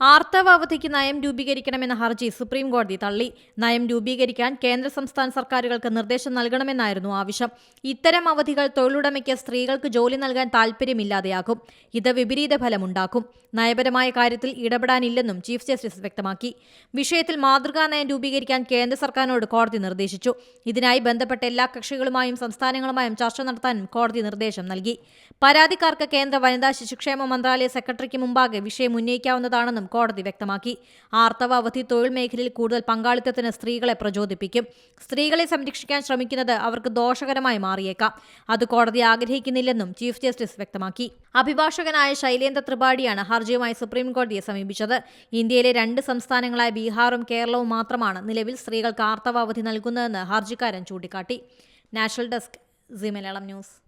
ആർത്തവ അവധിക്ക് നയം രൂപീകരിക്കണമെന്ന ഹർജി സുപ്രീം കോടതി തള്ളി. നയം രൂപീകരിക്കാൻ കേന്ദ്ര സംസ്ഥാന സർക്കാരുകൾക്ക് നിർദ്ദേശം നൽകണമെന്നായിരുന്നു ആവശ്യം. ഇത്തരം അവധികൾ തൊഴിലുടമയ്ക്ക് സ്ത്രീകൾക്ക് ജോലി നൽകാൻ താൽപ്പര്യമില്ലാതെയാകും. ഇത് വിപരീത ഫലമുണ്ടാക്കും. നയപരമായ കാര്യത്തിൽ ഇടപെടാനില്ലെന്നും ചീഫ് ജസ്റ്റിസ് വ്യക്തമാക്കി. വിഷയത്തിൽ മാതൃകാ നയം രൂപീകരിക്കാൻ കേന്ദ്ര സർക്കാരിനോട് കോടതി നിർദ്ദേശിച്ചു. ഇതിനായി ബന്ധപ്പെട്ട എല്ലാ കക്ഷികളുമായും സംസ്ഥാനങ്ങളുമായും ചർച്ച നടത്താനും കോടതി നിർദ്ദേശം നൽകി. പരാതിക്കാർക്ക് കേന്ദ്ര വനിതാ ശിശുക്ഷേമ മന്ത്രാലയ സെക്രട്ടറിക്ക് മുമ്പാകെ വിഷയം ഉന്നയിക്കാവുന്നതാണെന്നും കോടതി വ്യക്തമാക്കി. ആർത്തവ അവധി തൊഴിൽ മേഖലയിൽ കൂടുതൽ പങ്കാളിത്തത്തിന് സ്ത്രീകളെ പ്രചോദിപ്പിക്കും. സ്ത്രീകളെ സംരക്ഷിക്കാൻ ശ്രമിക്കുന്നത് അവർക്ക് ദോഷകരമായി മാറിയേക്കാം. അത് കോടതി ആഗ്രഹിക്കുന്നില്ലെന്നും ചീഫ് ജസ്റ്റിസ് വ്യക്തമാക്കി. അഭിഭാഷകനായ ശൈലേന്ദ്ര ത്രിപാഠിയാണ് ഹർജിയുമായി സുപ്രീം കോടതിയെ സമീപിച്ചത്. ഇന്ത്യയിലെ രണ്ട് സംസ്ഥാനങ്ങളായ ബീഹാറും കേരളവും മാത്രമാണ് നിലവിൽ സ്ത്രീകൾക്ക് ആർത്തവ അവധി നൽകുന്നതെന്ന് ഹർജിക്കാരൻ ചൂണ്ടിക്കാട്ടി. National desk Zee Malayalam news.